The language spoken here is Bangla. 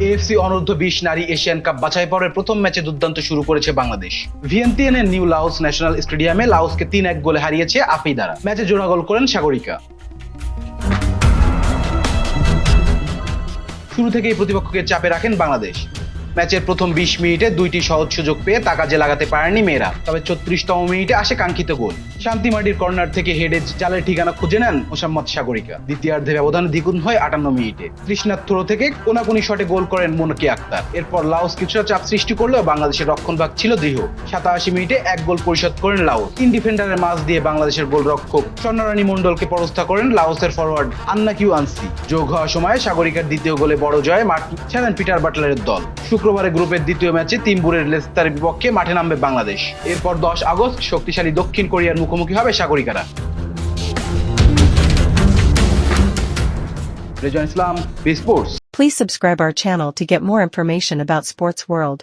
এএফসি অনূর্ধ্ব বিশ নারী এশিয়ান কাপ বাছাই পর্বের প্রথম ম্যাচে দুর্দান্ত শুরু করেছে বাংলাদেশ। ভিয়েন্তিয়ানের নিউ লাউস ন্যাশনাল স্টেডিয়ামে লাউসকে তিন এক গোলে হারিয়েছে আফিদারা ম্যাচে জোড়া গোল করেন সাগরিকা। শুরু থেকেই প্রতিপক্ষকে চাপে রাখেন বাংলাদেশ। ম্যাচের প্রথম বিশ মিনিটে দুইটি সহজ সুযোগ পেয়ে তা কাজে লাগাতে পারেনি মেয়েরা। তবে ছত্রিশতম মিনিটে আসে কাঙ্ক্ষিত গোল। শান্তি শান্তিমাটির কর্নার থেকে হেডে জালের ঠিকানা খুঁজে নেন মোসাম্মদ সাগরিকা। দ্বিতীয়ার্ধে ব্যবধান দ্বিগুণ হয় আটান্ন মিনিটে। তৃষ্ণার থ্রো থেকে কোনাকুনি শটে গোল করেন মনকি আক্তার। এরপর লাওস কিছুটা চাপ সৃষ্টি করলেও বাংলাদেশের রক্ষণভাগ ছিল দৃঢ়। সাতাশি মিনিটে এক গোল পরিশোধ করেন লাওস। তিন ডিফেন্ডারের মাঝ দিয়ে বাংলাদেশের গোল গোলরক্ষক স্বর্ণরানী মণ্ডলকে পরস্তা করেন লাওসের ফরওয়ার্ড আন্না কিউ আনসি। যোগ হওয়ার সময় সাগরিকার দ্বিতীয় গোলে বড় জয় মাঠ ছাড়েন পিটার বাটলারের দল। শুক্রবারে গ্রুপের দ্বিতীয় ম্যাচে তিমবুরের লেস্তার বিপক্ষে মাঠে নামবে বাংলাদেশ। এরপর দশ আগস্ট শক্তিশালী দক্ষিণ কোরিয়ার মুখোমুখি হবে সাগরিকারা। Rezon Islam B sports Please subscribe our channel to get more information about Sports World.